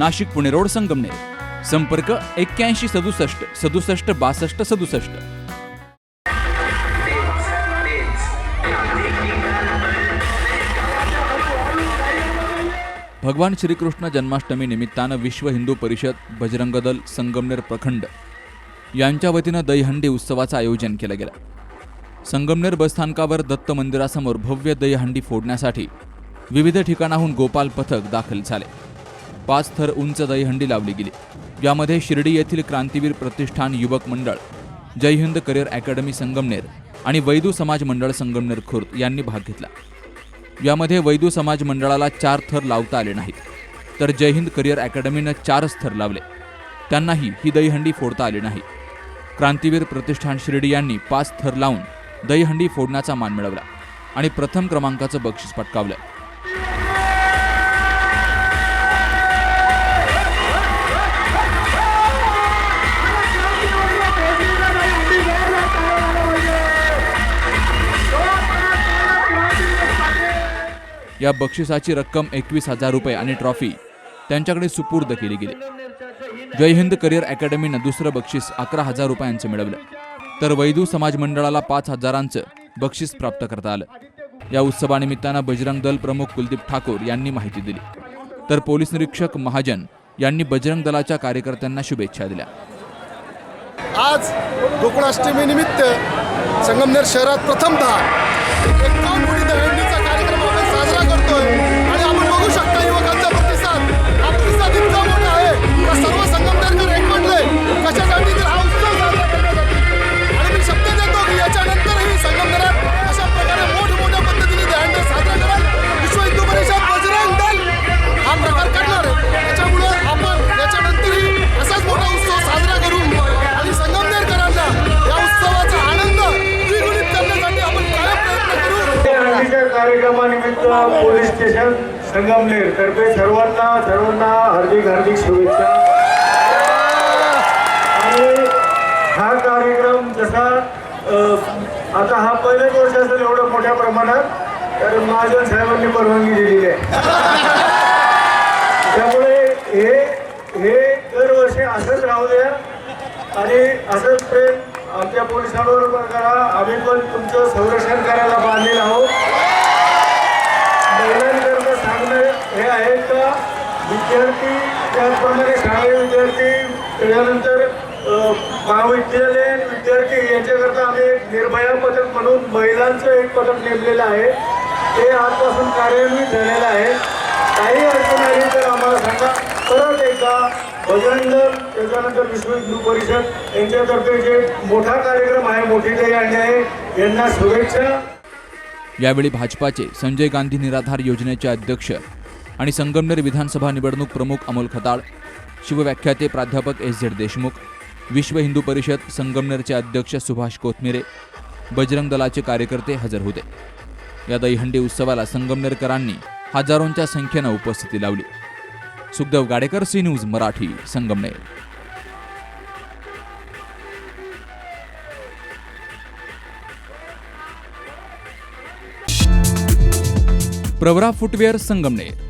Nashik Pune road Sangamner. संपर्क एक्क्याऐंशी सदुसष्ट सदुसष्ट बासष्ट सदुसष्ट. भगवान श्रीकृष्ण जन्माष्टमी निमित्तानं विश्व हिंदू परिषद बजरंग दल संगमनेर प्रखंड. यांच्या वतीनं दहीहंडी उत्सवाचं आयोजन केलं गेलं. संगमनेर बसस्थानकावर दत्त मंदिरासमोर भव्य दहीहंडी फोडण्यासाठी विविध ठिकाणाहून गोपाल पथक दाखल झाले. पाच थर उंच दहीहंडी लावली गेली. यामध्ये शिर्डी येथील क्रांतीवीर प्रतिष्ठान युवक मंडळ जय हिंद करिअर अकॅडमी संगमनेर आणि वैदू समाज मंडळ संगमनेर खुर्द यांनी भाग घेतला. यामध्ये वैदू समाज मंडळाला चार थर लावता आले नाहीत तर जय हिंद करिअर अकॅडमीनं चारच थर लावले. त्यांनाही ही दहीहंडी फोडता आली नाही. क्रांतीवीर प्रतिष्ठान शिर्डी यांनी पाच थर लावून दहीहंडी फोडण्याचा मान मिळवला आणि प्रथम क्रमांकाचं बक्षीस पटकावलं. या बक्षिसाची रक्कम एकवीस हजार रुपये आणि ट्रॉफी. त्यांच्याकडे सुपूर्द केली गेली. जय हिंद करिअर अकॅडमीनं दुसरं बक्षीस अकरा हजार रुपयांचं मिळवलं. तर वैदू समाज मंडळाला पाच हजारांचं बक्षीस प्राप्त करता आलं. या उत्सवानिमित्तानं बजरंग दल प्रमुख कुलदीप ठाकूर यांनी माहिती दिली. तर पोलीस निरीक्षक महाजन यांनी बजरंग दलाच्या कार्यकर्त्यांना शुभेच्छा दिल्या. आज कोकणाष्टमी निमित्त संगमनेर शहरात प्रथमतः पोलीस संगमनेर तर्फे सर्वांना सर्वांना हार्दिक हार्दिक शुभेच्छा. आणि हा कार्यक्रम जसा आता हा पहिलेच वर्ष असेल एवढं मोठ्या प्रमाणात तर महाजन साहेबांनी परवानगी दिलेली आहे. त्यामुळे हे हे दरवर्षी असंच राहू द्या. आणि असंच प्रेम आमच्या पोलिसांवर पण करा. आम्ही पण तुमचं संरक्षण करायला बांधलेलं आहोत महिलांकरता सांगणं हे आहे का विद्यार्थी त्याचप्रमाणे शाळेत विद्यार्थी त्याच्यानंतर महाविद्यालयीन विद्यार्थी यांच्याकरता आम्ही एक निर्भया पथक म्हणून महिलांचं एक पथक नेमलेलं आहे. ते आजपासून कार्यान्वित झालेलं आहे. काही अडचण आली तर आम्हाला सांगा. परत एकदा बजरंग दल, त्याच्यानंतर विश्व हिंदू परिषद यांच्यातर्फे जे मोठा कार्यक्रम आहे मोठी काही आणली आहे यांना शुभेच्छा. यावेळी भाजपाचे संजय गांधी निराधार योजनेचे अध्यक्ष आणि संगमनेर विधानसभा निवडणूक प्रमुख अमोल खताळ. शिवव्याख्याते प्राध्यापक एस झेड देशमुख. विश्व हिंदू परिषद संगमनेरचे अध्यक्ष सुभाष कोथमिरे. बजरंग दलाचे कार्यकर्ते हजर होते. या दहीहंडी उत्सवाला संगमनेरकरांनी हजारोंच्या संख्येनं उपस्थिती लावली. Sukhdev Gadekar C news Marathi Sangamner. Pravara footwear Sangamner.